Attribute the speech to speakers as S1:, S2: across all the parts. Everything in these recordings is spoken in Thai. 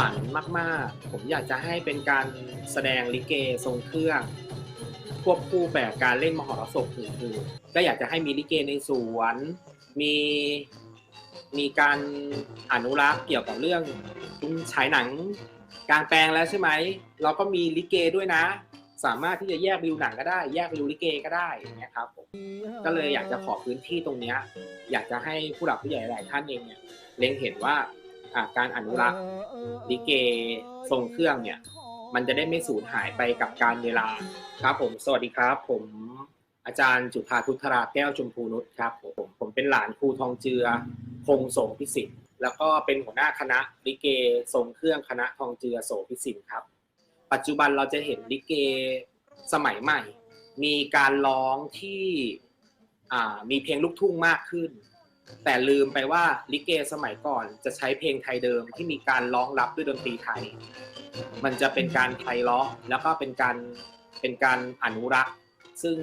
S1: ฝันมาก ๆ ผมอยากจะให้เป็นการแสดงลิเกทรงเครื่อง ควบคู่แบบการเล่นมหรสพอื่นๆก็อยากจะให้มีลิเกในสวน มีมีการอนุรักษ์เกี่ยวกับเรื่องฉายหนังกลางแปลงแล้วใช่ไหม เราก็มีลิเกด้วยนะ สามารถที่จะแยกวิวหนังก็ได้ แยกวิวลิเกก็ได้อย่างเงี้ยครับผมก็เลยอยากจะขอพื้นที่ตรงเนี้ยอยากจะให้ผู้หลักผู้ใหญ่หลายท่านเองเนี่ยเล็งเห็นว่า การอนุรักษ์ลิเกทรงเครื่องเนี่ย มันจะได้ไม่สูญหายไปกับการเวลาครับผม สวัสดีครับ ผมอาจารย์จุฑาทุธราแก้วชมพูนุชครับผมผมผมเป็นหลานครูทองเจือพงโสพิสิทธิ์แล้วก็เป็นหัวหน้าคณะลิเกทรงเครื่องคณะทองเจือโสพิสิทธิ์ครับ ปัจจุบันเราจะเห็นลิเกสมัยใหม่ มีการร้องที่อ่ามีเพลงลูกทุ่งมากขึ้น แต่ลืมไปว่าลิเกสมัยก่อนจะใช้เพลงไทยเดิมที่มีการร้องรับด้วยดนตรีไทย มันจะเป็นการไพเราะแล้วก็เป็นการเป็นการอนุรักษ์ ซึ่ง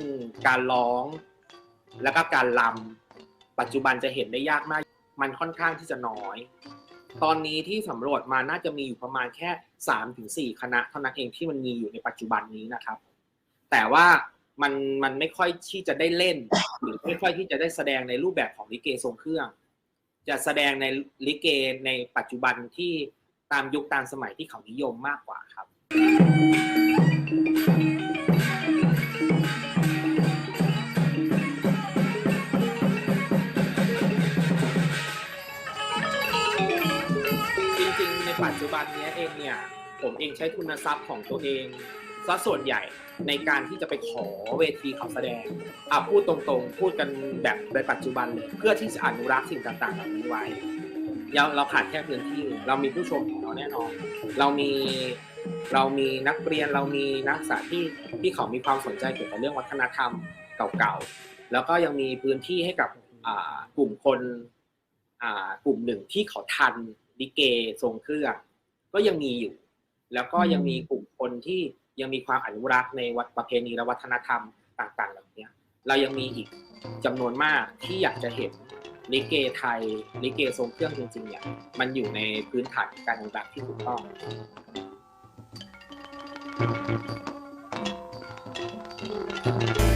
S1: การร้องแล้วก็การลำปัจจุบันจะเห็นได้ยากมาก มันค่อนข้างที่จะน้อย ตอนนี้ที่สำรวจมาน่าจะมีอยู่ประมาณแค่สามถึงสี่คณะเท่านั้นเองที่มันมีอยู่ในปัจจุบันนี้นะครับ แต่ว่า มันมันไม่ค่อยที่จะได้เล่น หรือไม่ค่อยที่จะได้แสดงในรูปแบบของลิเกทรงเครื่อง จะแสดงในลิเกในปัจจุบันที่ตามยุคตามสมัยที่เขานิยมมากกว่าครับ จริงๆ ในปัจจุบันนี้เองเนี่ย ผมเองใช้ทุนทรัพย์ของตัวเองซะส่วนใหญ่ในการที่จะไปขอเวทีขาแสดงอะพูดตรงๆ พูดกันแบบในปัจจุบันเลยเพื่อที่จะอนุรักษ์สิ่งต่างๆเหล่านี้ไว้เราเราขาดแค่พื้นที่ เรามีผู้ชมของเราแน่นอน เรามีเรามีนักเรียนเรามีนักศึกษาที่ที่เขามีความสนใจเกี่ยวกับเรื่องวัฒนธรรมเก่าๆ แล้วก็ยังมีพื้นที่ให้กับกลุ่มคนกลุ่มหนึ่งที่เขาทันลิเกทรงเครื่องก็ยังมีอยู่ แล้วก็ยังมีกลุ่มคนที่ยังมีความอนุรักษ์ในวัฒประเพณีและวัฒนธรรมต่างๆเหล่านี้เรายังมีอีกจำนวนมากที่อยากจะเห็นลิเกไทยลิเกทรงเครื่องจริงๆเนี่ยมันอยู่ในพื้นฐานการอนุรักษ์ที่ถูกต้อง
S2: เ